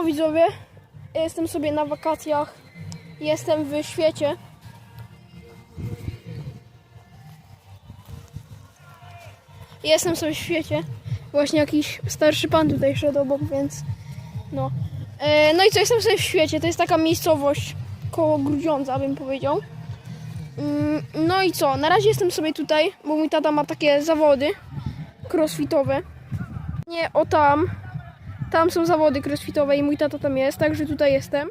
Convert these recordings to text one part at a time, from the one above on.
No widzowie, jestem sobie na wakacjach. Jestem w świecie. Jestem sobie w świecie. Właśnie jakiś starszy pan tutaj szedł obok, więc no. E, no i co, jestem sobie w świecie. To jest taka miejscowość koło Grudziądza, bym powiedział. Mm, No i co, na razie jestem sobie tutaj, bo mój tata ma takie zawody crossfitowe. Nie, o tam. Tam są zawody crossfitowe i mój tata tam jest, także tutaj jestem.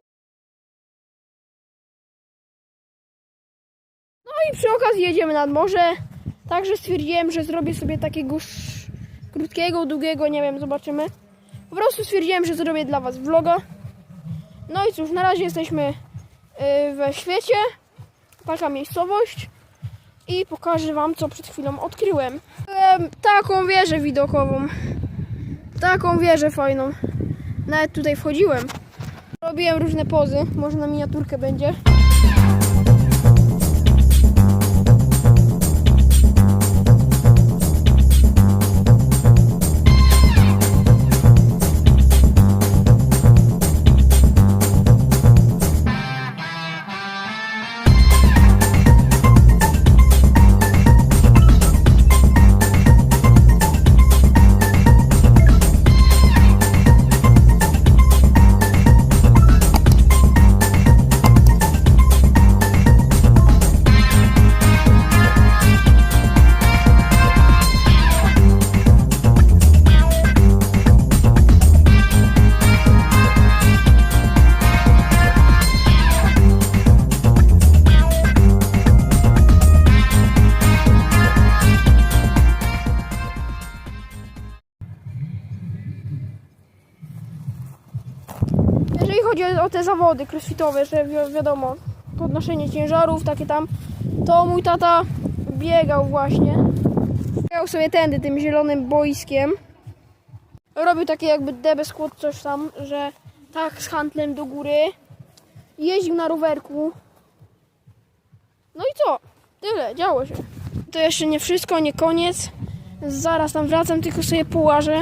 No i przy okazji jedziemy nad morze. Także stwierdziłem, że zrobię sobie takiego krótkiego, długiego, nie wiem, zobaczymy. Po prostu stwierdziłem, że zrobię dla Was vloga. No i cóż, na razie jesteśmy yy, we świecie. Taka miejscowość. I pokażę Wam, co przed chwilą odkryłem. Taką wieżę widokową. Taką wieżę fajną. Nawet tutaj wchodziłem. Robiłem różne pozy. Może na miniaturkę będzie. O te zawody crossfitowe, że wi- wiadomo, podnoszenie ciężarów, takie tam, to mój tata biegał właśnie. Biegał sobie tędy tym zielonym boiskiem. Robił takie jakby debe squat coś tam, że tak z handlem do góry. Jeździł na rowerku. No i co? Tyle, działo się. To jeszcze nie wszystko, nie koniec. Zaraz tam wracam, tylko sobie połażę,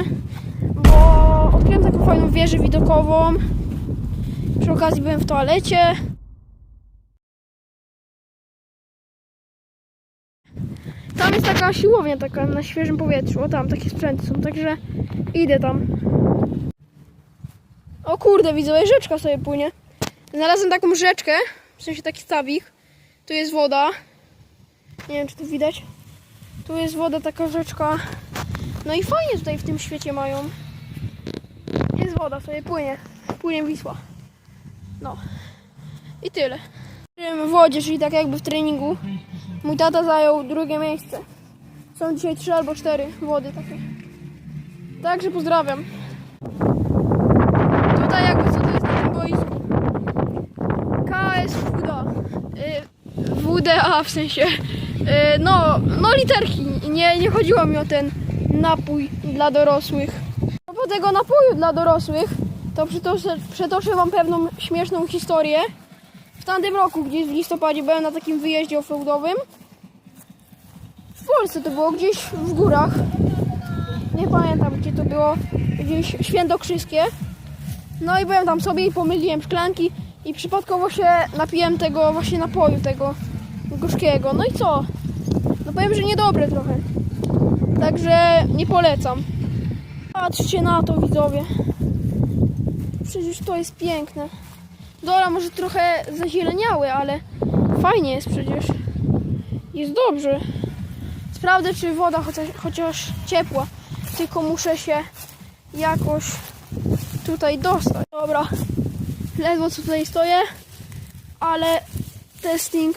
bo odkryłem taką fajną wieżę widokową. Okazji byłem w toalecie. Tam jest taka siłownia, taka na świeżym powietrzu. O tam, takie sprzęty są, także idę tam. O kurde, widzę, rzeczka sobie płynie. Znalazłem taką rzeczkę, w sensie taki stawik. Tu jest woda. Nie wiem, czy tu widać. Tu jest woda, taka rzeczka. No i fajnie tutaj w tym świecie mają. Jest woda, sobie płynie. Płynie Wisła. No. I tyle. W wodzie, czyli tak jakby w treningu. Mój tata zajął drugie miejsce. Są dzisiaj trzy albo cztery wody takie. Także pozdrawiam. Tutaj jakby co to jest na tym boisku. KS WDA. Y, WDA w sensie. Y, no, no literki. Nie, nie chodziło mi o ten napój dla dorosłych. A po tego napoju dla dorosłych to przytoczę, przetoczę wam pewną śmieszną historię. W tamtym roku, gdzieś w listopadzie, byłem na takim wyjeździe offroadowym. W Polsce to było gdzieś w górach. Nie pamiętam gdzie to było. Gdzieś świętokrzyskie. No i byłem tam sobie i pomyliłem szklanki i przypadkowo się napiłem tego właśnie napoju, tego gorzkiego. No i co? No powiem, że niedobre trochę. Także nie polecam. Patrzcie na to widzowie. Przecież to jest piękne. Dobra, może trochę zazieleniały, ale fajnie jest przecież. Jest dobrze. Sprawdzę, czy woda chociaż, chociaż ciepła. Tylko muszę się jakoś tutaj dostać. Dobra. Ledwo co tutaj stoję, ale testing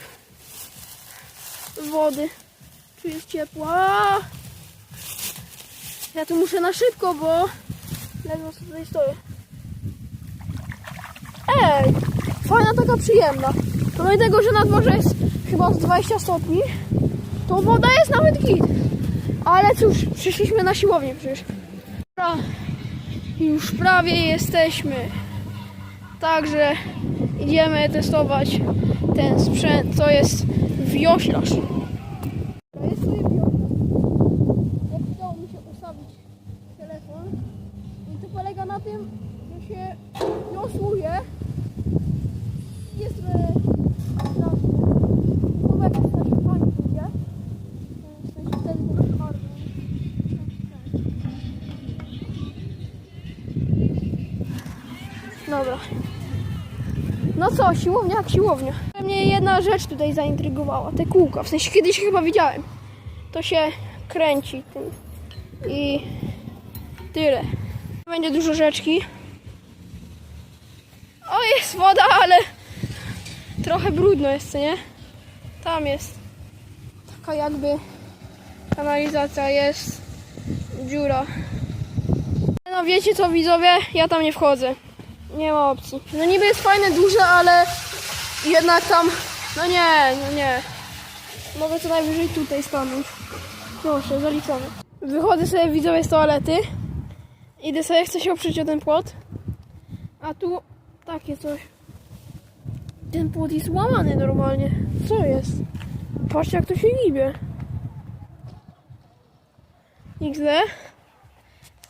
wody. Czy jest ciepła? Ja tu muszę na szybko, bo ledwo tutaj stoję. Ej, fajna taka przyjemna. Pomimo tego, że na dworze jest chyba z 20 stopni, to woda jest nawet git. Ale cóż, przyszliśmy na siłownię przecież. Już prawie jesteśmy. Także idziemy testować ten sprzęt, co jest wioślarz. Jest sobie wioślarz. Jak udało mi się ustawić telefon. I to polega na tym, że się rosłuje. Jest trochę... No jak jest nasze pani ludzie. W sensie wtedy to jest bardzo. Dobra. No co, siłownia jak siłownia. Mnie jedna rzecz tutaj zaintrygowała, te kółka. W sensie kiedyś chyba widziałem. To się kręci tym. I tyle. Będzie dużo rzeczki. O, jest woda, ale trochę brudno jest, nie? Tam jest taka jakby kanalizacja, jest dziura. No wiecie co widzowie, ja tam nie wchodzę. Nie ma opcji. No niby jest fajne, duże, ale jednak tam, no nie, no nie. Mogę co najwyżej tutaj stanąć. Proszę, zaliczone. Wychodzę sobie widzowie z toalety. Idę sobie, chcę się oprzeć o ten płot. A tu takie coś. Ten płot jest łamany normalnie. Co jest? Patrzcie jak to się gibie. XD.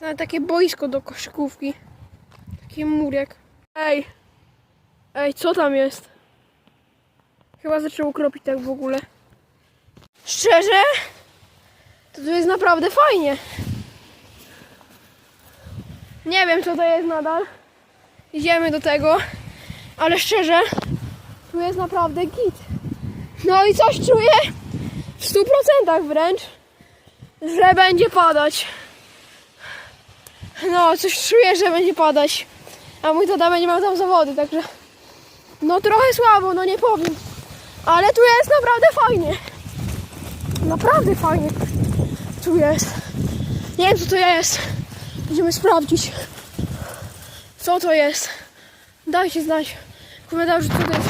Nawet takie boisko do koszykówki. Taki murek. Ej. Ej, co tam jest? Chyba zaczęło kropić tak w ogóle. Szczerze? To tu jest naprawdę fajnie. Nie wiem co to jest nadal. Idziemy do tego. Ale szczerze, tu jest naprawdę git. No i coś czuję w 100% wręcz, że będzie padać. No, coś czuję, że będzie padać. A mój tata będzie miał tam zawody, także... No trochę słabo, no nie powiem. Ale tu jest naprawdę fajnie. Naprawdę fajnie. Tu jest. Nie wiem co to jest. Będziemy sprawdzić. Co to jest? Dajcie znać w komentarzu co to jest.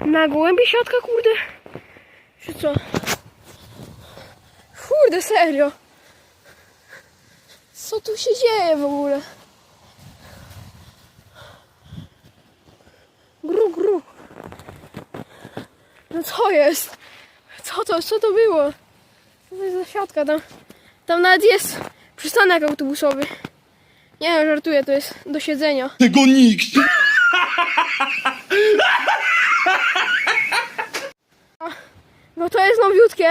Na głębi środka, kurde? Czy co? Kurde, serio. Co tu się dzieje w ogóle? No co jest? Co to, co to było? Co to jest za siatka tam? Tam nawet jest przystanek autobusowy. Nie wiem, żartuję, to jest do siedzenia. Tego nikt No to jest nowiutkie.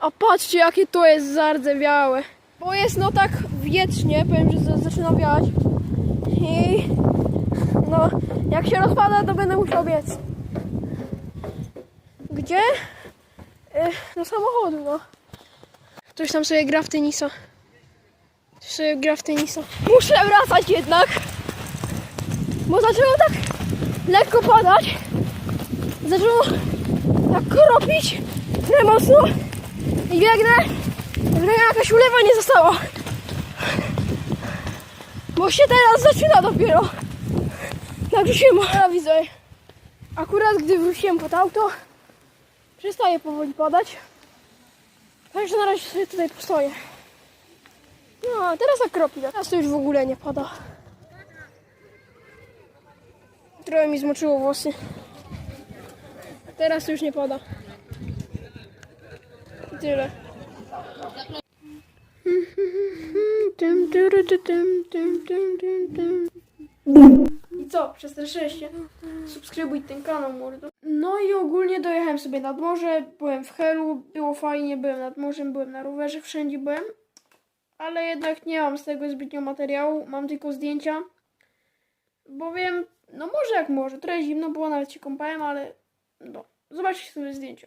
A patrzcie jakie to jest zardzewiałe. Bo jest no tak wietrznie, powiem, że za- zaczyna wiać. I no, jak się rozpada, to będę musiał biec. Gdzie? Do samochodu, no. Ktoś tam sobie gra w tenisa. Ktoś sobie gra w tenisa. Muszę wracać jednak. Bo zaczęło tak lekko padać. Zaczęło tak kropić na mocno i biegnę, żeby jakaś ulewa nie została. Bo się teraz zaczyna dopiero. Także się ma. widzę. Akurat gdy wróciłem pod auto, przestaje powoli padać. Także na razie sobie tutaj postoję. No, a teraz tak kropi. Teraz to już w ogóle nie pada. Trochę mi zmoczyło włosy. Teraz to już nie pada. I Tyle. I co? Przestraszyłeś się? Subskrybuj ten kanał, mordo. No i ogólnie dojechałem sobie nad morze, byłem w Helu, było fajnie, byłem nad morzem, byłem na rowerze, wszędzie byłem. Ale jednak nie mam z tego zbytnio materiału, mam tylko zdjęcia. Bo wiem, no może jak może, trochę zimno było, nawet się kąpałem, ale no, zobaczcie sobie zdjęcia.